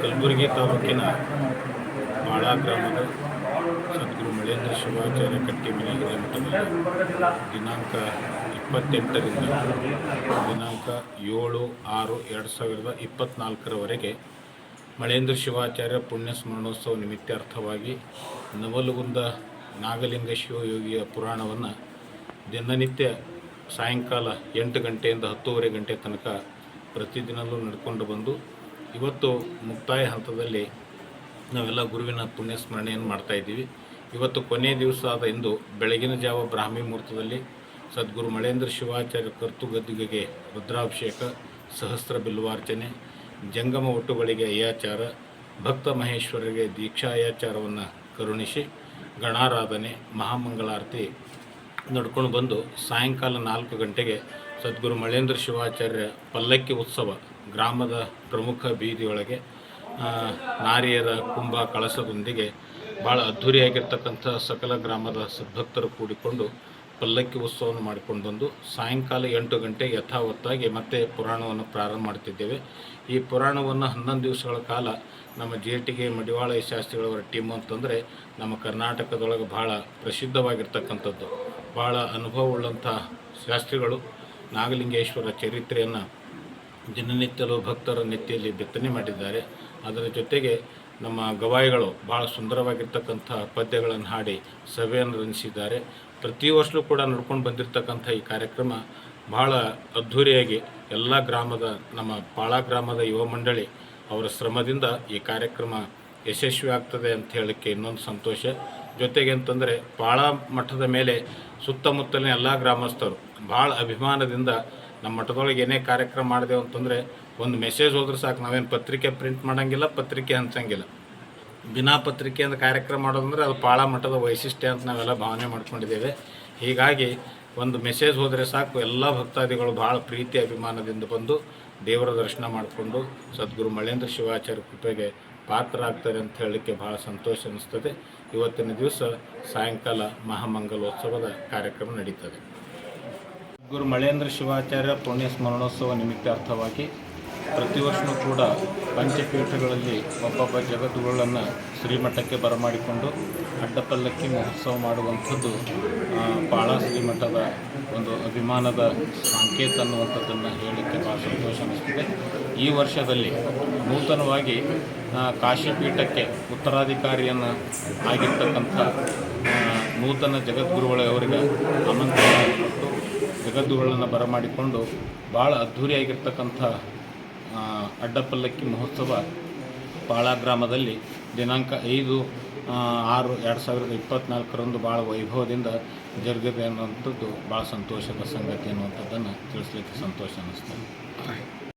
ಕಲಬುರಗಿ ತಾಲೂಕಿನ ಬಾಳ ಗ್ರಾಮದ ಸದ್ಗುರು ಮಳೇಂದ್ರ ಶಿವಾಚಾರ್ಯ ಕಟ್ಟಿಮನೆ ಗ್ರಾಮದಲ್ಲಿ ದಿನಾಂಕ ಇಪ್ಪತ್ತೆಂಟರಿಂದ ದಿನಾಂಕ ಏಳು ಆರು ಎರಡು ಸಾವಿರದ ಇಪ್ಪತ್ತ್ನಾಲ್ಕರವರೆಗೆ ಮಳೇಂದ್ರ ಶಿವಾಚಾರ್ಯ ಪುಣ್ಯ ಸ್ಮರಣೋತ್ಸವ ನಿಮಿತ್ತಾರ್ಥವಾಗಿ ನವಲಗುಂದ ನಾಗಲಿಂಗ ಶಿವಯೋಗಿಯ ಪುರಾಣವನ್ನು ದಿನನಿತ್ಯ ಸಾಯಂಕಾಲ ಎಂಟು ಗಂಟೆಯಿಂದ ಹತ್ತೂವರೆ ಗಂಟೆ ತನಕ ಪ್ರತಿದಿನವೂ ನಡ್ಕೊಂಡು ಬಂದು ಇವತ್ತು ಮುಕ್ತಾಯ ಹಂತದಲ್ಲಿ ನಾವೆಲ್ಲ ಗುರುವಿನ ಪುಣ್ಯ ಸ್ಮರಣೆಯನ್ನು ಮಾಡ್ತಾ ಇದ್ದೀವಿ. ಇವತ್ತು ಕೊನೆಯ ದಿವಸ ಆದ ಇಂದು ಬೆಳಗಿನ ಜಾವ ಬ್ರಾಹ್ಮಿ ಮುಹೂರ್ತದಲ್ಲಿ ಸದ್ಗುರು ಮಳೇಂದ್ರ ಶಿವಾಚಾರ್ಯ ಕರ್ತು ಗದ್ದಿಗೆಗೆ ರುದ್ರಾಭಿಷೇಕ, ಸಹಸ್ರ ಬಿಲ್ವಾರ್ಚನೆ, ಜಂಗಮ ಒಟ್ಟುಗಳಿಗೆ ಅಯ್ಯಾಚಾರ, ಭಕ್ತ ಮಹೇಶ್ವರರಿಗೆ ದೀಕ್ಷಾಯಾಚಾರವನ್ನು ಕರುಣಿಸಿ ಗಣಾರಾಧನೆ, ಮಹಾಮಂಗಳಾರತಿ ನಡ್ಕೊಂಡು ಬಂದು ಸಾಯಂಕಾಲ ನಾಲ್ಕು ಗಂಟೆಗೆ ಸದ್ಗುರು ಮಳೇಂದ್ರ ಶಿವಾಚಾರ್ಯ ಪಲ್ಲಕ್ಕಿ ಉತ್ಸವ ಗ್ರಾಮದ ಪ್ರಮುಖ ಬೀದಿಯೊಳಗೆ ನಾರಿಯರ ಕುಂಭ ಕಳಸದೊಂದಿಗೆ ಭಾಳ ಅದ್ಧೂರಿಯಾಗಿರ್ತಕ್ಕಂಥ ಸಕಲ ಗ್ರಾಮದ ಸದ್ಭಕ್ತರು ಕೂಡಿಕೊಂಡು ಪಲ್ಲಕ್ಕಿ ಉತ್ಸವವನ್ನು ಮಾಡಿಕೊಂಡು ಬಂದು ಸಾಯಂಕಾಲ ಎಂಟು ಗಂಟೆ ಯಥಾವತ್ತಾಗಿ ಮತ್ತೆ ಪುರಾಣವನ್ನು ಪ್ರಾರಂಭ ಮಾಡ್ತಿದ್ದೇವೆ. ಈ ಪುರಾಣವನ್ನು ಹನ್ನೊಂದು ದಿವಸಗಳ ಕಾಲ ನಮ್ಮ ಜೇಟಿಗೆ ಮಡಿವಾಳ ಶಾಸ್ತ್ರಿಗಳವರ ಟೀಮು ಅಂತಂದರೆ ನಮ್ಮ ಕರ್ನಾಟಕದೊಳಗೆ ಭಾಳ ಪ್ರಸಿದ್ಧವಾಗಿರ್ತಕ್ಕಂಥದ್ದು. ಭಾಳ ಅನುಭವವುಳ್ಳಂಥ ಶಾಸ್ತ್ರಿಗಳು ನಾಗಲಿಂಗೇಶ್ವರ ಚರಿತ್ರೆಯನ್ನು ದಿನನಿತ್ಯಲೂ ಭಕ್ತರ ನೆತ್ತಿಯಲ್ಲಿ ಬಿತ್ತನೆ ಮಾಡಿದ್ದಾರೆ. ಅದರ ಜೊತೆಗೆ ನಮ್ಮ ಗವಾಯಿಗಳು ಭಾಳ ಸುಂದರವಾಗಿರ್ತಕ್ಕಂಥ ಪದ್ಯಗಳನ್ನು ಹಾಡಿ ಸಭೆಯನ್ನು ರಚಿಸಿದ್ದಾರೆ ಪ್ರತಿ ವರ್ಷವೂ ಕೂಡ ನಡ್ಕೊಂಡು ಬಂದಿರತಕ್ಕಂಥ ಈ ಕಾರ್ಯಕ್ರಮ ಭಾಳ ಅದ್ಧೂರಿಯಾಗಿ ಎಲ್ಲ ಗ್ರಾಮದ ನಮ್ಮ ಪಾಳ ಗ್ರಾಮದ ಯುವ ಮಂಡಳಿ ಅವರ ಶ್ರಮದಿಂದ ಈ ಕಾರ್ಯಕ್ರಮ ಯಶಸ್ವಿ ಆಗ್ತದೆ ಅಂತ ಹೇಳಕ್ಕೆ ಇನ್ನೊಂದು ಸಂತೋಷ. ಜೊತೆಗೆ ಅಂತಂದರೆ ಪಾಳ ಮಠದ ಮೇಲೆ ಸುತ್ತಮುತ್ತಲಿನ ಎಲ್ಲ ಗ್ರಾಮಸ್ಥರು ಭಾಳ ಅಭಿಮಾನದಿಂದ ನಮ್ಮ ಮಠದೊಳಗೆ ಏನೇ ಕಾರ್ಯಕ್ರಮ ಮಾಡಿದೆವು ಅಂತಂದರೆ ಒಂದು ಮೆಸೇಜ್ ಹೋದ್ರೆ ಸಾಕು. ನಾವೇನು ಪತ್ರಿಕೆ ಪ್ರಿಂಟ್ ಮಾಡೋಂಗಿಲ್ಲ, ಪತ್ರಿಕೆ ಹಂಚಂಗಿಲ್ಲ. ಬಿನಾ ಅಂತ ಕಾರ್ಯಕ್ರಮ ಮಾಡೋದಂದ್ರೆ ಅದು ಪಾಳ ಮಠದ ವೈಶಿಷ್ಟ್ಯ ಅಂತ ನಾವೆಲ್ಲ ಭಾವನೆ ಮಾಡ್ಕೊಂಡಿದ್ದೇವೆ. ಹೀಗಾಗಿ ಒಂದು ಮೆಸೇಜ್ ಹೋದರೆ ಸಾಕು. ಎಲ್ಲ ಭಕ್ತಾದಿಗಳು ಭಾಳ ಪ್ರೀತಿ, ಅಭಿಮಾನದಿಂದ ಬಂದು ದೇವರ ದರ್ಶನ ಮಾಡಿಕೊಂಡು ಸದ್ಗುರು ಮಳೇಂದ್ರ ಶಿವಾಚಾರ್ಯ ಕೃಪೆಗೆ ಪಾತ್ರರಾಗ್ತಾರೆ ಅಂತ ಹೇಳಲಿಕ್ಕೆ ಭಾಳ ಸಂತೋಷ ಅನಿಸ್ತದೆ. ಇವತ್ತಿನ ದಿವಸ ಸಾಯಂಕಾಲ ಮಹಾಮಂಗಲೋತ್ಸವದ ಕಾರ್ಯಕ್ರಮ ನಡೀತದೆ. ಗುರು ಮಳೇಂದ್ರ ಶಿವಾಚಾರ್ಯ ಪುಣ್ಯ ಸ್ಮರಣೋತ್ಸವ ನಿಮಿತ್ತಾರ್ಥವಾಗಿ ಪ್ರತಿ ವರ್ಷವೂ ಕೂಡ ಪಂಚಪೀಠಗಳಲ್ಲಿ ಒಬ್ಬೊಬ್ಬ ಜಗದ್ಗುರುಗಳನ್ನು ಶ್ರೀಮಠಕ್ಕೆ ಬರಮಾಡಿಕೊಂಡು ಅಡ್ಡಪಲ್ಲಕ್ಕಿ ಮಹೋತ್ಸವ ಮಾಡುವಂಥದ್ದು ಬಾಳ ಶ್ರೀಮಠದ ಒಂದು ಅಭಿಮಾನದ ಸಂಕೇತ ಅನ್ನುವಂಥದ್ದನ್ನು ಹೇಳಲಿಕ್ಕೆ ಭಾಳ ಸಂತೋಷ ಅನಿಸ್ತಿದೆ ಈ ವರ್ಷದಲ್ಲಿ ನೂತನವಾಗಿ ಕಾಶಿಪೀಠಕ್ಕೆ ಉತ್ತರಾಧಿಕಾರಿಯನ್ನು ಆಗಿರ್ತಕ್ಕಂಥ ನೂತನ ಜಗದ್ಗುರುಗಳವರಿಗೆ ಆಮಂತ್ರಣ ಕೊಟ್ಟು ಜಗದ್ಗುರುಗಳನ್ನು ಬರಮಾಡಿಕೊಂಡು ಭಾಳ ಅದ್ಧೂರಿಯಾಗಿರ್ತಕ್ಕಂಥ ಅಡ್ಡಪಲ್ಲಕ್ಕಿ ಮಹೋತ್ಸವ ಪಾಳ ಗ್ರಾಮದಲ್ಲಿ ದಿನಾಂಕ ಐದು ಆರು ಎರಡು ಸಾವಿರದ ಇಪ್ಪತ್ತ್ನಾಲ್ಕರಂದು ಭಾಳ ವೈಭವದಿಂದ ಜರುಗಿದೆ ಅನ್ನುವಂಥದ್ದು ಭಾಳ ಸಂತೋಷದ ಸಂಗತಿ ಅನ್ನುವಂಥದ್ದನ್ನು ತಿಳಿಸ್ಲಿಕ್ಕೆ ಸಂತೋಷ ಅನ್ನಿಸ್ತದೆ.